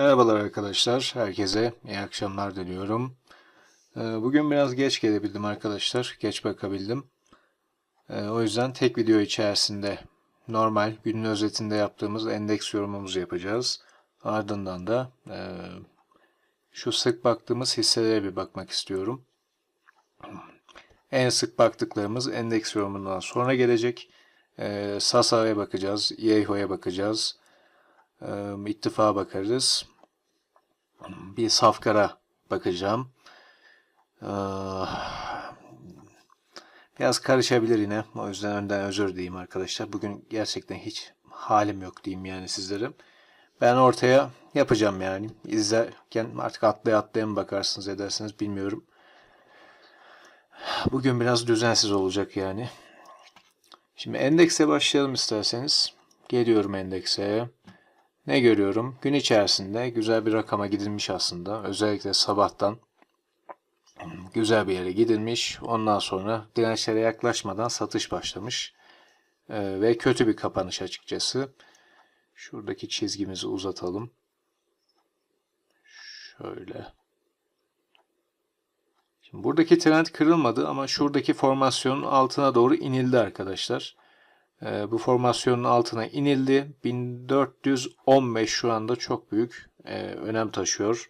Merhabalar arkadaşlar. Herkese iyi akşamlar diliyorum. Ee, Bugün biraz geç gelebildim arkadaşlar. Geç bakabildim. Ee, O yüzden tek video içerisinde normal günün özetinde yaptığımız endeks yorumumuzu yapacağız. Ardından da e, şu sık baktığımız hisselere bir bakmak istiyorum. En sık baktıklarımız endeks yorumundan sonra gelecek. Ee, Sasa'ya bakacağız, Yeiho'ya bakacağız, e, ittifa bakarız. Bir safkara bakacağım. Ee, Biraz karışabilir yine. O yüzden önden özür dileyim arkadaşlar. Bugün gerçekten hiç halim yok diyeyim yani sizlere. Ben ortaya yapacağım yani. İzlerken artık atlaya atlaya mı bakarsınız edersiniz bilmiyorum. Bugün biraz düzensiz olacak yani. Şimdi endekse başlayalım isterseniz. Geliyorum endekse. Ne görüyorum? Gün içerisinde güzel bir rakama gidilmiş aslında. Özellikle sabahtan güzel bir yere gidilmiş. Ondan sonra dirençlere yaklaşmadan satış başlamış. Ee, ve kötü bir kapanış açıkçası. Şuradaki çizgimizi uzatalım. Şöyle. Şimdi buradaki trend kırılmadı ama şuradaki formasyonun altına doğru inildi arkadaşlar. Ee, bu formasyonun altına inildi. 1415 şu anda çok büyük e, önem taşıyor.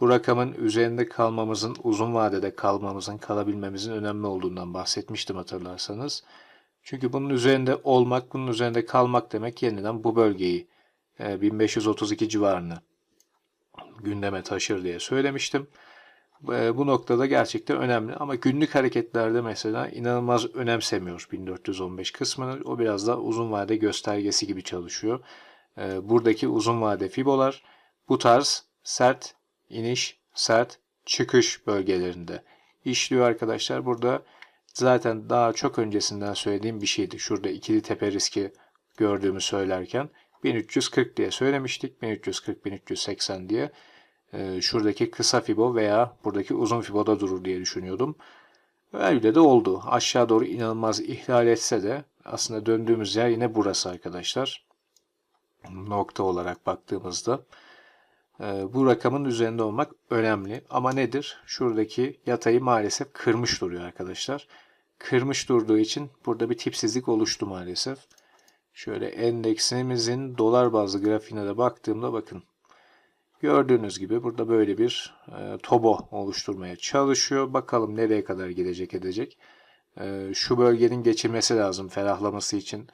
Bu rakamın üzerinde kalmamızın, uzun vadede kalmamızın, kalabilmemizin önemli olduğundan bahsetmiştim hatırlarsanız. Çünkü bunun üzerinde olmak, bunun üzerinde kalmak demek yeniden bu bölgeyi e, 1532 civarını gündeme taşır diye söylemiştim. E, Bu noktada gerçekten önemli ama günlük hareketlerde mesela inanılmaz önemsemiyor 1415 kısmını. O biraz da uzun vade göstergesi gibi çalışıyor. E, Buradaki uzun vade fibolar bu tarz sert iniş, sert çıkış bölgelerinde işliyor arkadaşlar. Burada zaten daha çok öncesinden söylediğim bir şeydi. Şurada ikili tepe riski gördüğümü söylerken 1340 diye söylemiştik. 1340-1380 diye. Ee, şuradaki kısa fibo veya buradaki uzun fiboda durur diye düşünüyordum. Öyle de oldu. Aşağı doğru inanılmaz ihlal etse de aslında döndüğümüz yer yine burası arkadaşlar. Nokta olarak baktığımızda. Ee, bu rakamın üzerinde olmak önemli. Ama nedir? Şuradaki yatayı maalesef kırmış duruyor arkadaşlar. Kırmış durduğu için burada bir tipsizlik oluştu maalesef. Şöyle endeksimizin dolar bazlı grafiğine de baktığımda bakın. Gördüğünüz gibi burada böyle bir e, tobo oluşturmaya çalışıyor. Bakalım nereye kadar gidecek edecek. E, şu bölgenin geçilmesi lazım ferahlaması için.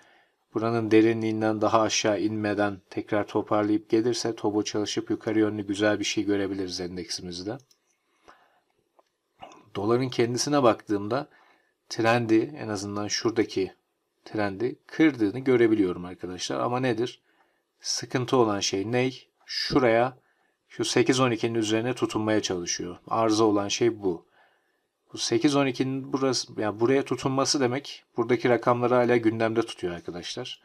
Buranın derinliğinden daha aşağı inmeden tekrar toparlayıp gelirse tobo çalışıp yukarı yönlü güzel bir şey görebiliriz endeksimizde. Doların kendisine baktığımda trendi en azından şuradaki trendi kırdığını görebiliyorum arkadaşlar. Ama nedir? Sıkıntı olan şey ney? Şuraya şu 8-12'nin üzerine tutunmaya çalışıyor. Arıza olan şey bu. Bu 8-12'nin burası, yani buraya tutunması demek buradaki rakamları hala gündemde tutuyor arkadaşlar.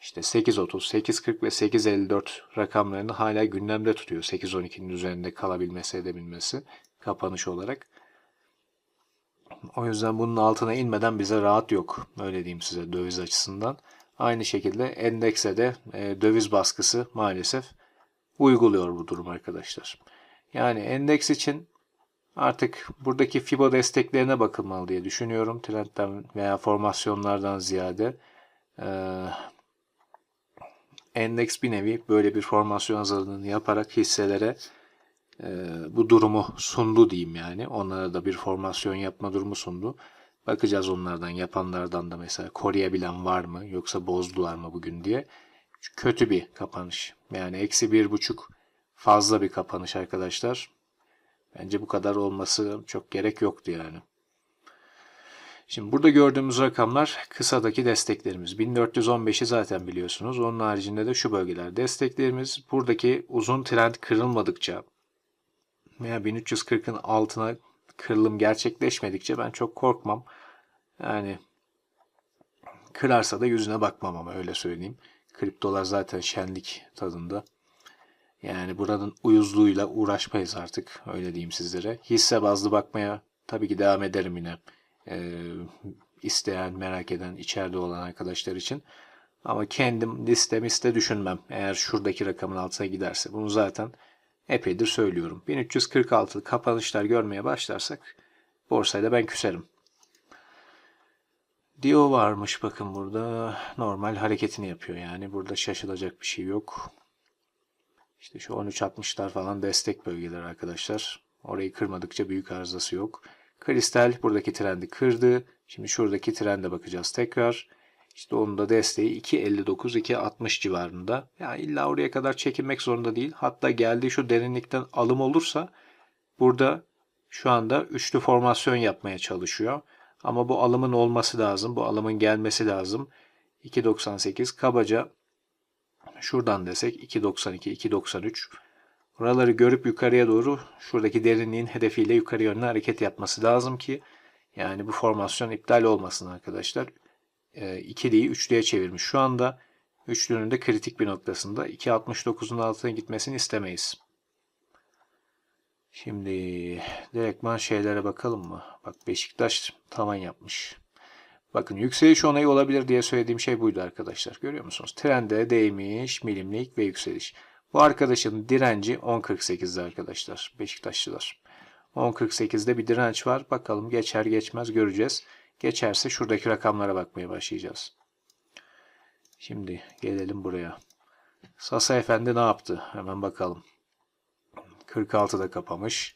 İşte 8.30, 8.40 ve 8.54 rakamlarını hala gündemde tutuyor. 8-12'nin üzerinde kalabilmesi edebilmesi kapanış olarak. O yüzden bunun altına inmeden bize rahat yok. Öyle diyeyim size döviz açısından. Aynı şekilde endekse de e, döviz baskısı maalesef uyguluyor bu durum arkadaşlar. Yani endeks için Artık buradaki FIBO desteklerine bakılmalı diye düşünüyorum. Trendten veya formasyonlardan ziyade. Ee, endeks bir nevi böyle bir formasyon hazırlığını yaparak hisselere e, bu durumu sundu diyeyim yani. Onlara da bir formasyon yapma durumu sundu. Bakacağız onlardan yapanlardan da mesela koruyabilen var mı yoksa bozdular mı bugün diye. Kötü bir kapanış. Yani eksi bir buçuk fazla bir kapanış arkadaşlar. Bence bu kadar olması çok gerek yoktu yani. Şimdi burada gördüğümüz rakamlar kısadaki desteklerimiz. 1415'i zaten biliyorsunuz. Onun haricinde de şu bölgeler desteklerimiz. Buradaki uzun trend kırılmadıkça veya 1340'ın altına kırılım gerçekleşmedikçe ben çok korkmam. Yani kırarsa da yüzüne bakmam ama öyle söyleyeyim. Kriptolar zaten şenlik tadında. Yani buranın uyuzluğuyla uğraşmayız artık. Öyle diyeyim sizlere. Hisse bazlı bakmaya tabii ki devam ederim yine. Ee, isteyen, merak eden, içeride olan arkadaşlar için. Ama kendim liste miste düşünmem eğer şuradaki rakamın altına giderse. Bunu zaten epeydir söylüyorum. 1346 kapanışlar görmeye başlarsak borsayla ben küserim. Dio varmış bakın burada. Normal hareketini yapıyor yani. Burada şaşılacak bir şey yok. İşte şu 13.60'lar falan destek bölgeleri arkadaşlar. Orayı kırmadıkça büyük arızası yok. Kristal buradaki trendi kırdı. Şimdi şuradaki trende bakacağız tekrar. İşte onun da desteği 2.59-2.60 civarında. Yani illa oraya kadar çekilmek zorunda değil. Hatta geldiği şu derinlikten alım olursa burada şu anda üçlü formasyon yapmaya çalışıyor. Ama bu alımın olması lazım. Bu alımın gelmesi lazım. 2.98 kabaca şuradan desek 2.92, 2.93 Buraları görüp yukarıya doğru şuradaki derinliğin hedefiyle yukarı yönlü hareket yapması lazım ki yani bu formasyon iptal olmasın arkadaşlar. E, ikiliyi üçlüye çevirmiş. Şu anda üçlünün de kritik bir noktasında 2.69'un altına gitmesini istemeyiz. Şimdi direktman şeylere bakalım mı? Bak Beşiktaş tavan yapmış. Bakın yükseliş onayı olabilir diye söylediğim şey buydu arkadaşlar. Görüyor musunuz? Trende değmiş, milimlik ve yükseliş. Bu arkadaşın direnci 10.48'de arkadaşlar. Beşiktaşlılar. 10.48'de bir direnç var. Bakalım geçer geçmez göreceğiz. Geçerse şuradaki rakamlara bakmaya başlayacağız. Şimdi gelelim buraya. Sasa Efendi ne yaptı? Hemen bakalım. 46'da kapamış.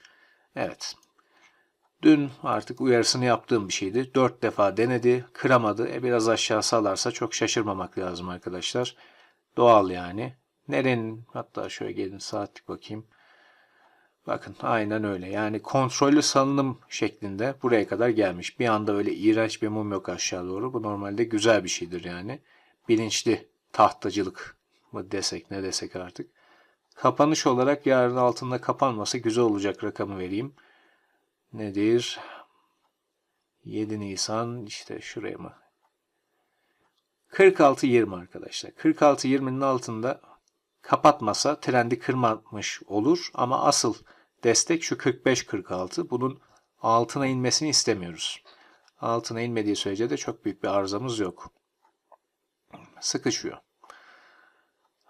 Evet. Dün artık uyarısını yaptığım bir şeydi. 4 defa denedi. Kıramadı. E biraz aşağı salarsa çok şaşırmamak lazım arkadaşlar. Doğal yani. Nerenin hatta şöyle gelin saatlik bakayım. Bakın aynen öyle. Yani kontrollü salınım şeklinde buraya kadar gelmiş. Bir anda öyle iğrenç bir mum yok aşağı doğru. Bu normalde güzel bir şeydir yani. Bilinçli tahtacılık mı desek ne desek artık. Kapanış olarak yarın altında kapanması güzel olacak rakamı vereyim. Nedir? 7 Nisan işte şuraya mı? 46-20 arkadaşlar. 46-20'nin altında kapatmasa trendi kırmamış olur ama asıl destek şu 45-46. Bunun altına inmesini istemiyoruz. Altına inmediği sürece de çok büyük bir arızamız yok. Sıkışıyor.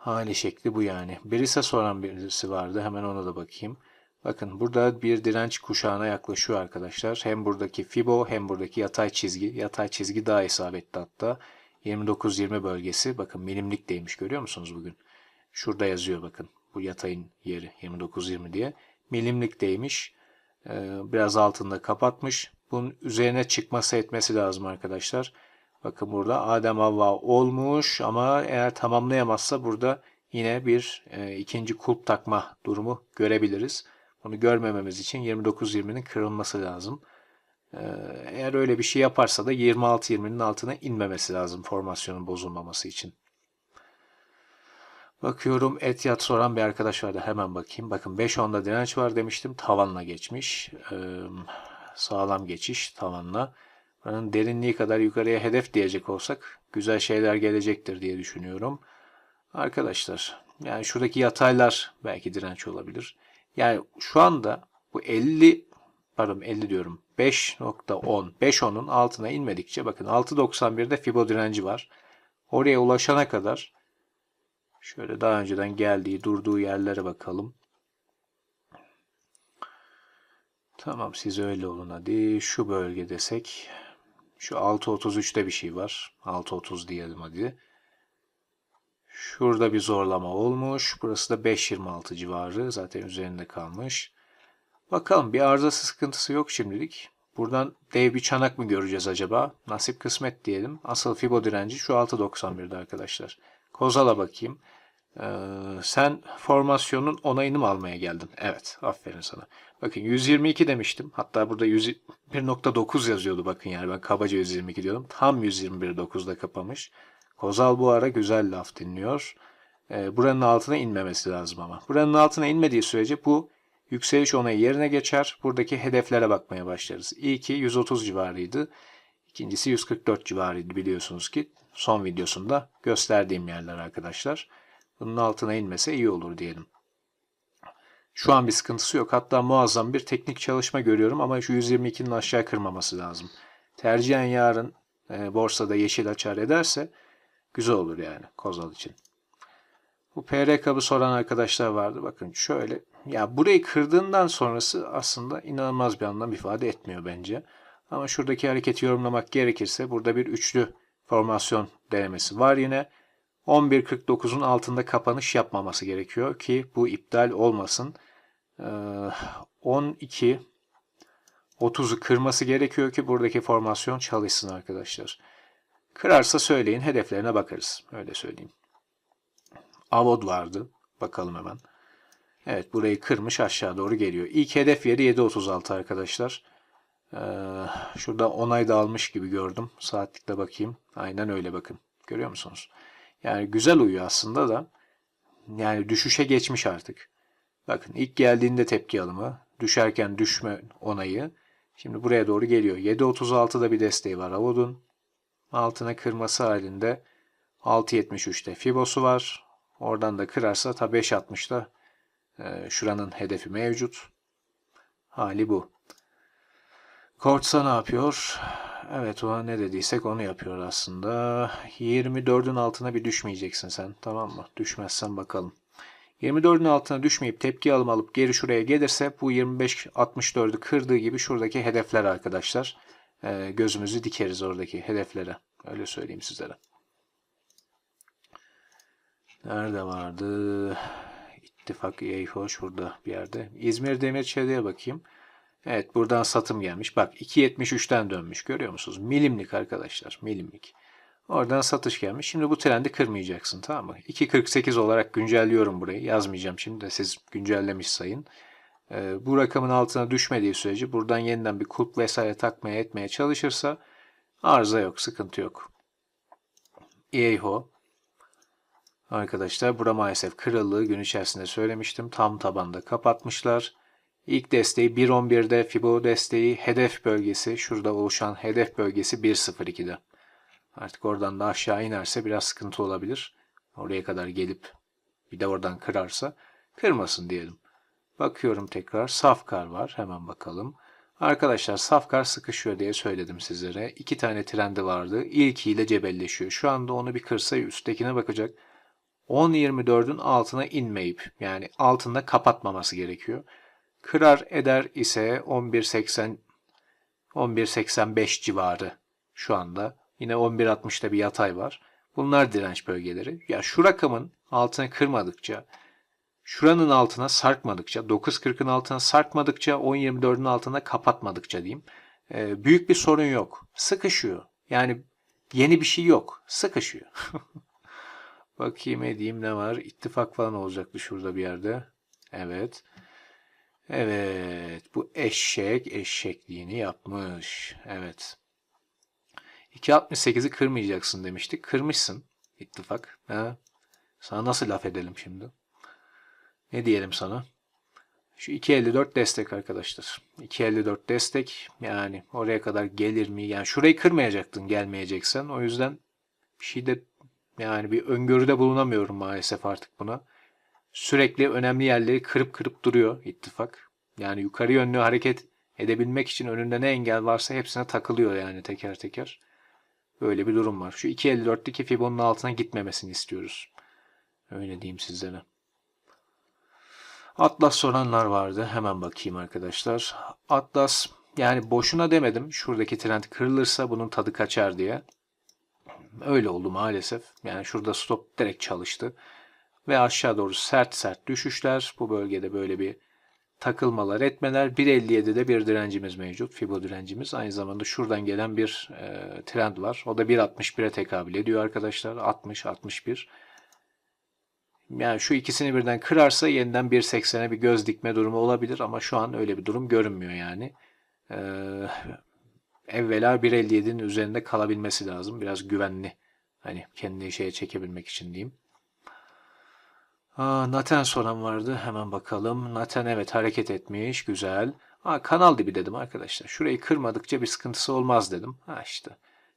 Hali şekli bu yani. Birisi soran birisi vardı. Hemen ona da bakayım. Bakın burada bir direnç kuşağına yaklaşıyor arkadaşlar. Hem buradaki Fibo hem buradaki yatay çizgi. Yatay çizgi daha isabetli hatta. 29-20 bölgesi. Bakın milimlik değmiş görüyor musunuz bugün? Şurada yazıyor bakın. Bu yatayın yeri 29-20 diye. Milimlik değmiş. Ee, biraz altında kapatmış. Bunun üzerine çıkması etmesi lazım arkadaşlar. Bakın burada Adem Havva olmuş ama eğer tamamlayamazsa burada yine bir e, ikinci kulp takma durumu görebiliriz. Bunu görmememiz için 29-20'nin kırılması lazım. Ee, eğer öyle bir şey yaparsa da 26-20'nin altına inmemesi lazım formasyonun bozulmaması için. Bakıyorum Etiyat soran bir arkadaş vardı. Hemen bakayım. Bakın 5.10'da direnç var demiştim. Tavanla geçmiş. Ee, sağlam geçiş tavanla. Buranın derinliği kadar yukarıya hedef diyecek olsak güzel şeyler gelecektir diye düşünüyorum. Arkadaşlar yani şuradaki yataylar belki direnç olabilir. Yani şu anda bu 50 pardon 50 diyorum 5.10 5.10'un altına inmedikçe bakın 6.91'de Fibo direnci var. Oraya ulaşana kadar şöyle daha önceden geldiği durduğu yerlere bakalım. Tamam siz öyle olun hadi. Şu bölge desek. Şu 6.33'te bir şey var. 6.30 diyelim hadi. Şurada bir zorlama olmuş. Burası da 5.26 civarı. Zaten üzerinde kalmış. Bakalım bir arızası sıkıntısı yok şimdilik. Buradan dev bir çanak mı göreceğiz acaba? Nasip kısmet diyelim. Asıl Fibo direnci şu 6.91'de arkadaşlar. Kozal'a bakayım. Ee, sen formasyonun onayını mı almaya geldin? Evet. Aferin sana. Bakın 122 demiştim. Hatta burada 101.9 yazıyordu bakın yani ben kabaca 122 diyordum. Tam 121.9'da kapamış. Kozal bu ara güzel laf dinliyor. Ee, buranın altına inmemesi lazım ama. Buranın altına inmediği sürece bu yükseliş onayı yerine geçer. Buradaki hedeflere bakmaya başlarız. İlki 130 civarıydı. İkincisi 144 civarıydı biliyorsunuz ki. Son videosunda gösterdiğim yerler arkadaşlar. Bunun altına inmese iyi olur diyelim. Şu an bir sıkıntısı yok. Hatta muazzam bir teknik çalışma görüyorum ama şu 122'nin aşağı kırmaması lazım. Tercihen yarın e, borsada yeşil açar ederse güzel olur yani Kozal için. Bu PR kabı soran arkadaşlar vardı. Bakın şöyle. Ya burayı kırdığından sonrası aslında inanılmaz bir anlam ifade etmiyor bence. Ama şuradaki hareketi yorumlamak gerekirse burada bir üçlü formasyon denemesi var yine. 11.49'un altında kapanış yapmaması gerekiyor ki bu iptal olmasın. Ee, 12 30'u kırması gerekiyor ki buradaki formasyon çalışsın arkadaşlar. Kırarsa söyleyin hedeflerine bakarız. Öyle söyleyeyim. Avod vardı. Bakalım hemen. Evet burayı kırmış aşağı doğru geliyor. İlk hedef yeri 7.36 arkadaşlar. Ee, şurada onay da almış gibi gördüm. Saatlikte bakayım. Aynen öyle bakın. Görüyor musunuz? Yani güzel uyuyor aslında da. Yani düşüşe geçmiş artık. Bakın ilk geldiğinde tepki alımı. Düşerken düşme onayı. Şimdi buraya doğru geliyor. 7.36'da bir desteği var Avod'un. Altına kırması halinde 6.73'te Fibosu var. Oradan da kırarsa ta 5.60'da e, şuranın hedefi mevcut. Hali bu. Kortsa ne yapıyor? Evet ona ne dediysek onu yapıyor aslında. 24'ün altına bir düşmeyeceksin sen tamam mı? Düşmezsen bakalım. 24'ün altına düşmeyip tepki alım alıp geri şuraya gelirse bu 25-64'ü kırdığı gibi şuradaki hedefler arkadaşlar. E, gözümüzü dikeriz oradaki hedeflere. Öyle söyleyeyim sizlere. Nerede vardı? İttifak EIFO şurada bir yerde. İzmir Demir Çelik'e bakayım. Evet buradan satım gelmiş. Bak 2.73'ten dönmüş. Görüyor musunuz? Milimlik arkadaşlar. Milimlik. Oradan satış gelmiş. Şimdi bu trendi kırmayacaksın tamam mı? 2.48 olarak güncelliyorum burayı. Yazmayacağım şimdi de siz güncellemiş sayın. Ee, bu rakamın altına düşmediği sürece buradan yeniden bir kulp vesaire takmaya etmeye çalışırsa arıza yok. Sıkıntı yok. EIHO Arkadaşlar bura maalesef kırıldığı gün içerisinde söylemiştim. Tam tabanda kapatmışlar. İlk desteği 1.11'de Fibo desteği hedef bölgesi şurada oluşan hedef bölgesi 1.02'de. Artık oradan da aşağı inerse biraz sıkıntı olabilir. Oraya kadar gelip bir de oradan kırarsa kırmasın diyelim. Bakıyorum tekrar Safkar var. Hemen bakalım. Arkadaşlar Safkar sıkışıyor diye söyledim sizlere. İki tane trendi vardı. İlkiyle cebelleşiyor. Şu anda onu bir kırsa üsttekine bakacak. 10.24'ün altına inmeyip yani altında kapatmaması gerekiyor. Kırar eder ise 11.80 11.85 civarı şu anda. Yine 11.60'da bir yatay var. Bunlar direnç bölgeleri. Ya şu rakamın altına kırmadıkça, şuranın altına sarkmadıkça, 9.40'ın altına sarkmadıkça, 10.24'ün altına kapatmadıkça diyeyim. E, büyük bir sorun yok. Sıkışıyor. Yani yeni bir şey yok. Sıkışıyor. Bakayım edeyim ne var. İttifak falan olacaktı şurada bir yerde. Evet. Evet. Bu eşek eşekliğini yapmış. Evet. 2.68'i kırmayacaksın demiştik. Kırmışsın ittifak. Ha? Sana nasıl laf edelim şimdi? Ne diyelim sana? Şu 2.54 destek arkadaşlar. 2.54 destek yani oraya kadar gelir mi? Yani şurayı kırmayacaktın gelmeyeceksen. O yüzden bir şey de yani bir öngörüde bulunamıyorum maalesef artık buna. Sürekli önemli yerleri kırıp kırıp duruyor ittifak. Yani yukarı yönlü hareket edebilmek için önünde ne engel varsa hepsine takılıyor yani teker teker. Böyle bir durum var. Şu 2.54'teki Fibon'un altına gitmemesini istiyoruz. Öyle diyeyim sizlere. Atlas soranlar vardı. Hemen bakayım arkadaşlar. Atlas yani boşuna demedim. Şuradaki trend kırılırsa bunun tadı kaçar diye. Öyle oldu maalesef. Yani şurada stop direkt çalıştı. Ve aşağı doğru sert sert düşüşler. Bu bölgede böyle bir takılmalar etmeler. 1.57'de bir direncimiz mevcut. Fibo direncimiz. Aynı zamanda şuradan gelen bir e, trend var. O da 1.61'e tekabül ediyor arkadaşlar. 60-61. Yani şu ikisini birden kırarsa yeniden 1.80'e bir göz dikme durumu olabilir ama şu an öyle bir durum görünmüyor yani. Ee, evvela 1.57'nin üzerinde kalabilmesi lazım. Biraz güvenli. Hani kendini şeye çekebilmek için diyeyim. Naten soran vardı. Hemen bakalım. Naten evet hareket etmiş. Güzel. Aa, kanal dibi dedim arkadaşlar. Şurayı kırmadıkça bir sıkıntısı olmaz dedim. Ha işte.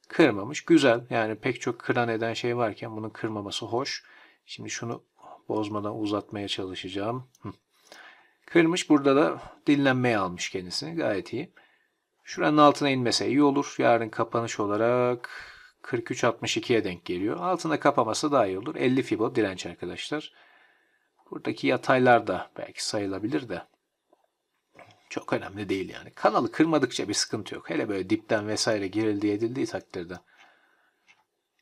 Kırmamış. Güzel. Yani pek çok kıran eden şey varken bunun kırmaması hoş. Şimdi şunu bozmadan uzatmaya çalışacağım. Hı. Kırmış. Burada da dinlenmeye almış kendisini. Gayet iyi. Şuranın altına inmese iyi olur. Yarın kapanış olarak 43.62'ye denk geliyor. Altına kapaması daha iyi olur. 50 fibo direnç arkadaşlar. Buradaki yataylar da belki sayılabilir de. Çok önemli değil yani. Kanalı kırmadıkça bir sıkıntı yok. Hele böyle dipten vesaire girildiği edildiği takdirde.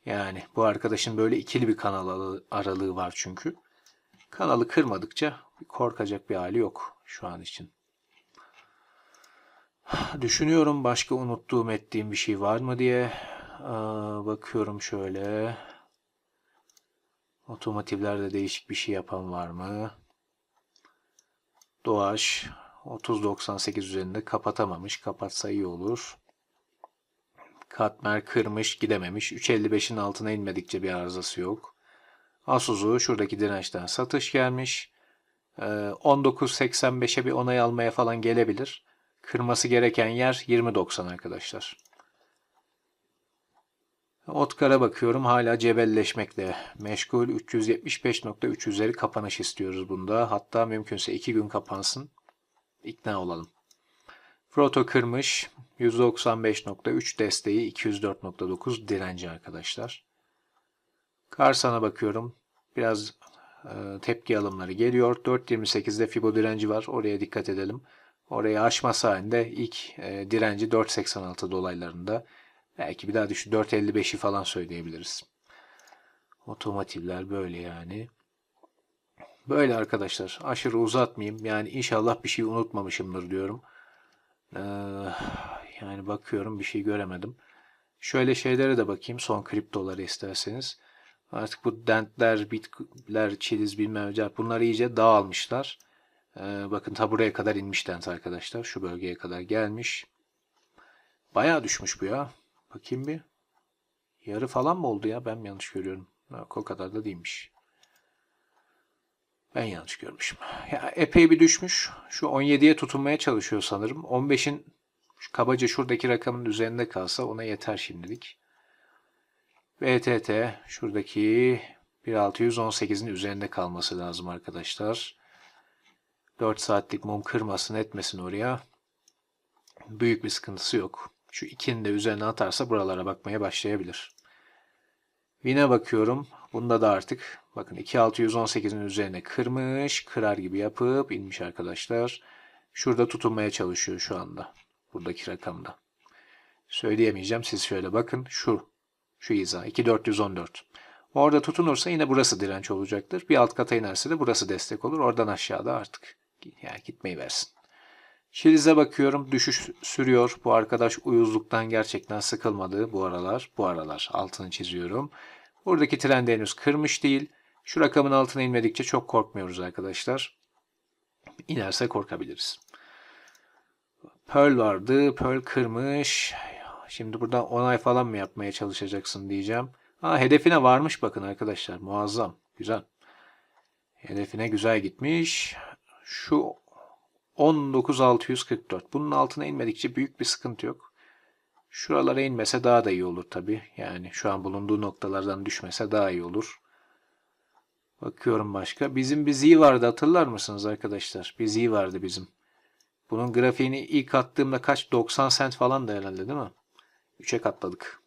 Yani bu arkadaşın böyle ikili bir kanal aralığı- var çünkü. Kanalı kırmadıkça korkacak bir hali yok şu an için. Düşünüyorum başka unuttuğum ettiğim bir şey var mı diye. Aa, bakıyorum şöyle. Otomotivlerde değişik bir şey yapan var mı? Doğaç 30.98 üzerinde kapatamamış. Kapatsa iyi olur. Katmer kırmış gidememiş. 3.55'in altına inmedikçe bir arızası yok. Asus'u şuradaki dirençten satış gelmiş. Ee, 19.85'e bir onay almaya falan gelebilir. Kırması gereken yer 20.90 arkadaşlar. Otkar'a bakıyorum hala cebelleşmekle meşgul 375.3 üzeri kapanış istiyoruz bunda. Hatta mümkünse 2 gün kapansın. İkna olalım. Froto kırmış 195.3 desteği 204.9 direnci arkadaşlar. Karsan'a bakıyorum. Biraz e, tepki alımları geliyor. 4.28'de Fibo direnci var. Oraya dikkat edelim. Orayı aşması halinde ilk e, direnci 4.86 dolaylarında. Belki bir daha düşü 4.55'i falan söyleyebiliriz. Otomotivler böyle yani. Böyle arkadaşlar. Aşırı uzatmayayım. Yani inşallah bir şey unutmamışımdır diyorum. Ee, yani bakıyorum bir şey göremedim. Şöyle şeylere de bakayım. Son kriptoları isterseniz. Artık bu dentler, bitler, çiliz bilmem ne bunlar iyice dağılmışlar. Ee, bakın ta buraya kadar inmiş dent arkadaşlar. Şu bölgeye kadar gelmiş. Bayağı düşmüş bu ya. Bakayım bir. Yarı falan mı oldu ya? Ben mi yanlış görüyorum? Yok, o kadar da değilmiş. Ben yanlış görmüşüm. Ya epey bir düşmüş. Şu 17'ye tutunmaya çalışıyor sanırım. 15'in şu kabaca şuradaki rakamın üzerinde kalsa ona yeter şimdilik. BTT şuradaki 1618'in üzerinde kalması lazım arkadaşlar. 4 saatlik mum kırmasın etmesin oraya. Büyük bir sıkıntısı yok. Şu ikinin de üzerine atarsa buralara bakmaya başlayabilir. Win'e bakıyorum. Bunda da artık bakın 2618'in üzerine kırmış. Kırar gibi yapıp inmiş arkadaşlar. Şurada tutunmaya çalışıyor şu anda. Buradaki rakamda. Söyleyemeyeceğim. Siz şöyle bakın. Şu. Şu hiza. 2414. Orada tutunursa yine burası direnç olacaktır. Bir alt kata inerse de burası destek olur. Oradan aşağıda artık yani gitmeyi versin. Şiliz'e bakıyorum. Düşüş sürüyor. Bu arkadaş uyuzluktan gerçekten sıkılmadı bu aralar. Bu aralar altını çiziyorum. Buradaki trend henüz kırmış değil. Şu rakamın altına inmedikçe çok korkmuyoruz arkadaşlar. İnerse korkabiliriz. Pearl vardı. Pearl kırmış. Şimdi buradan onay falan mı yapmaya çalışacaksın diyeceğim. Ha, hedefine varmış bakın arkadaşlar. Muazzam. Güzel. Hedefine güzel gitmiş. Şu 19644. Bunun altına inmedikçe büyük bir sıkıntı yok. Şuralara inmese daha da iyi olur tabi. Yani şu an bulunduğu noktalardan düşmese daha iyi olur. Bakıyorum başka. Bizim bir Z vardı hatırlar mısınız arkadaşlar? Bir Z vardı bizim. Bunun grafiğini ilk attığımda kaç? 90 cent falan da herhalde değil mi? 3'e katladık.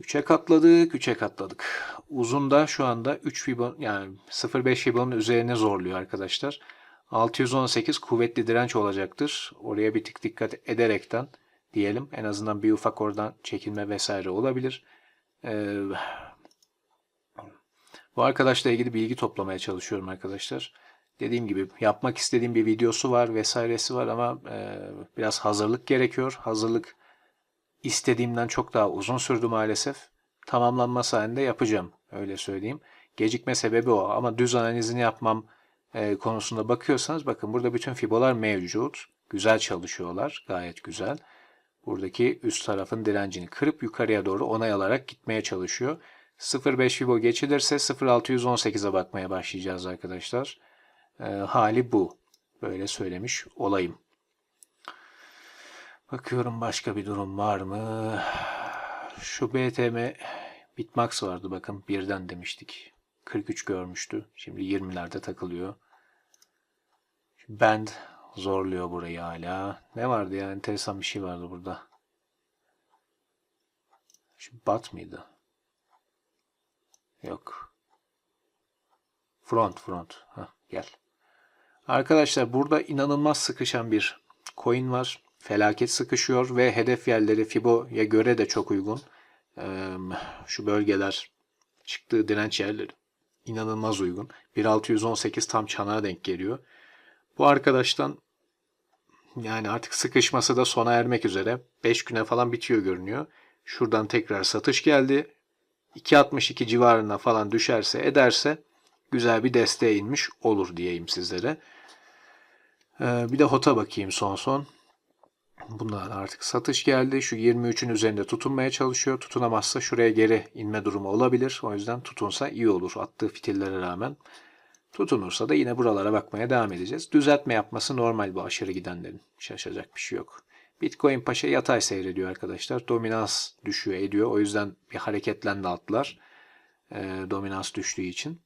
3'e katladık, 3'e katladık. Uzun da şu anda 3 Fibon yani 0.5 Fibon'un üzerine zorluyor arkadaşlar. 618 kuvvetli direnç olacaktır. Oraya bir tık dikkat ederekten diyelim. En azından bir ufak oradan çekilme vesaire olabilir. Ee, bu arkadaşla ilgili bilgi toplamaya çalışıyorum arkadaşlar. Dediğim gibi yapmak istediğim bir videosu var vesairesi var ama e, biraz hazırlık gerekiyor. Hazırlık istediğimden çok daha uzun sürdü maalesef. Tamamlanması halinde yapacağım. Öyle söyleyeyim. Gecikme sebebi o. Ama düz analizini yapmam e, konusunda bakıyorsanız bakın burada bütün fibolar mevcut. Güzel çalışıyorlar. Gayet güzel. Buradaki üst tarafın direncini kırıp yukarıya doğru onay alarak gitmeye çalışıyor. 0.5 fibo geçilirse 0.618'e bakmaya başlayacağız arkadaşlar. E, hali bu. Böyle söylemiş olayım. Bakıyorum başka bir durum var mı? Şu BTM Bitmax vardı bakın birden demiştik. 43 görmüştü. Şimdi 20'lerde takılıyor. Band zorluyor burayı hala. Ne vardı ya? Enteresan bir şey vardı burada. Şu bat mıydı? Yok. Front front. Heh, gel. Arkadaşlar burada inanılmaz sıkışan bir coin var. Felaket sıkışıyor ve hedef yerleri Fibo'ya göre de çok uygun. Ee, şu bölgeler çıktığı direnç yerleri inanılmaz uygun. 1618 tam çanağa denk geliyor. Bu arkadaştan yani artık sıkışması da sona ermek üzere. 5 güne falan bitiyor görünüyor. Şuradan tekrar satış geldi. 2.62 civarına falan düşerse ederse güzel bir desteğe inmiş olur diyeyim sizlere. Ee, bir de HOT'a bakayım son son. Bunlar artık satış geldi. Şu 23'ün üzerinde tutunmaya çalışıyor. Tutunamazsa şuraya geri inme durumu olabilir. O yüzden tutunsa iyi olur attığı fitillere rağmen. Tutunursa da yine buralara bakmaya devam edeceğiz. Düzeltme yapması normal bu aşırı gidenlerin. Şaşacak bir şey yok. Bitcoin paşa yatay seyrediyor arkadaşlar. Dominans düşüyor ediyor. O yüzden bir hareketlendi altlar. Ee, dominans düştüğü için.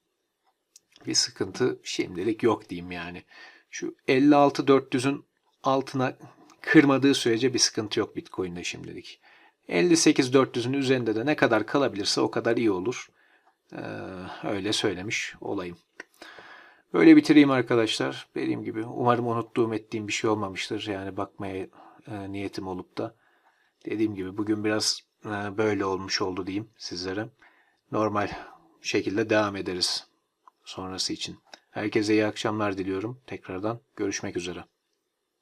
Bir sıkıntı şimdilik yok diyeyim yani. Şu 56-400'ün altına kırmadığı sürece bir sıkıntı yok Bitcoin'de şimdilik. 58-400'ün üzerinde de ne kadar kalabilirse o kadar iyi olur. Ee, öyle söylemiş olayım. Böyle bitireyim arkadaşlar. Dediğim gibi umarım unuttuğum ettiğim bir şey olmamıştır. Yani bakmaya e, niyetim olup da. Dediğim gibi bugün biraz e, böyle olmuş oldu diyeyim sizlere. Normal şekilde devam ederiz sonrası için. Herkese iyi akşamlar diliyorum. Tekrardan görüşmek üzere.